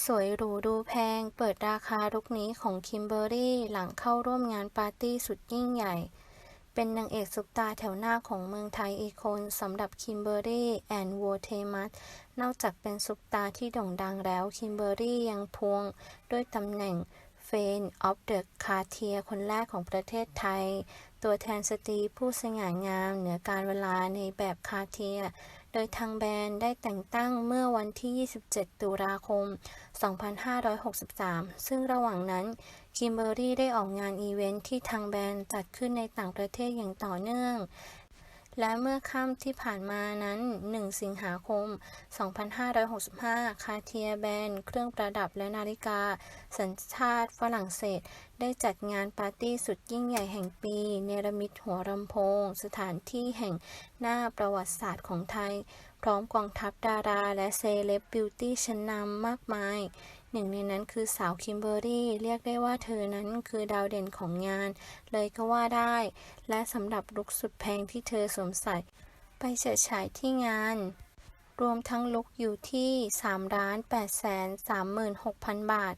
สวยหรูดูแพง เปิดราคาลุคนี้ของคิมเบอรี่หลังเข้าร่วมงานปาร์ตี้สุดยิ่งใหญ่ เป็นนางเอกซุปตาแถวหน้าของเมืองไทยอีกคนสำหรับคิมเบอรี่แอนด์วอเทมัสนอกจากเป็นซุปตาที่โด่งดังแล้ว คิมเบอรี่ยังพวงด้วยตำแหน่งเฟนออฟเดอะคาเทียคนแรกของประเทศไทย ตัวแทนสตรีผู้สง่างามเหนือการเวลาในแบบคาเทีย โดยทางแบรนด์ได้แต่งตั้งเมื่อวันที่ 27 ตุลาคม 2563 ซึ่งระหว่างนั้นคิมเบอรี่ได้ออกงานอีเวนท์ที่ทางแบรนด์จัดขึ้นในต่างประเทศอย่างต่อเนื่อง และเมื่อค่ำที่ผ่านมานั้น 1 สิงหาคม 2565 คาเทียแบรนด์เครื่องประดับและนาฬิกา สัญชาติฝรั่งเศส ได้จัดงานปาร์ตี้สุดยิ่งใหญ่แห่งปี เนรมิตหัวลำโพง สถานที่แห่งหน้าประวัติศาสตร์ของไทย พร้อมกองทัพดาราและเซเลบบิวตี้ชั้นนำมากมาย หนึ่งในนั้นคือสาวคิมเบอรรี่เรียกได้ว่าเธอนั้นคือดาวเด่นของงาน เลยก็ว่าได้ และสำหรับลุคสุดแพงที่เธอสวมใส่ ไปเฉิดฉายที่งาน รวมทั้งลุคอยู่ที่ 3 8 3 6 0 0 0 บาท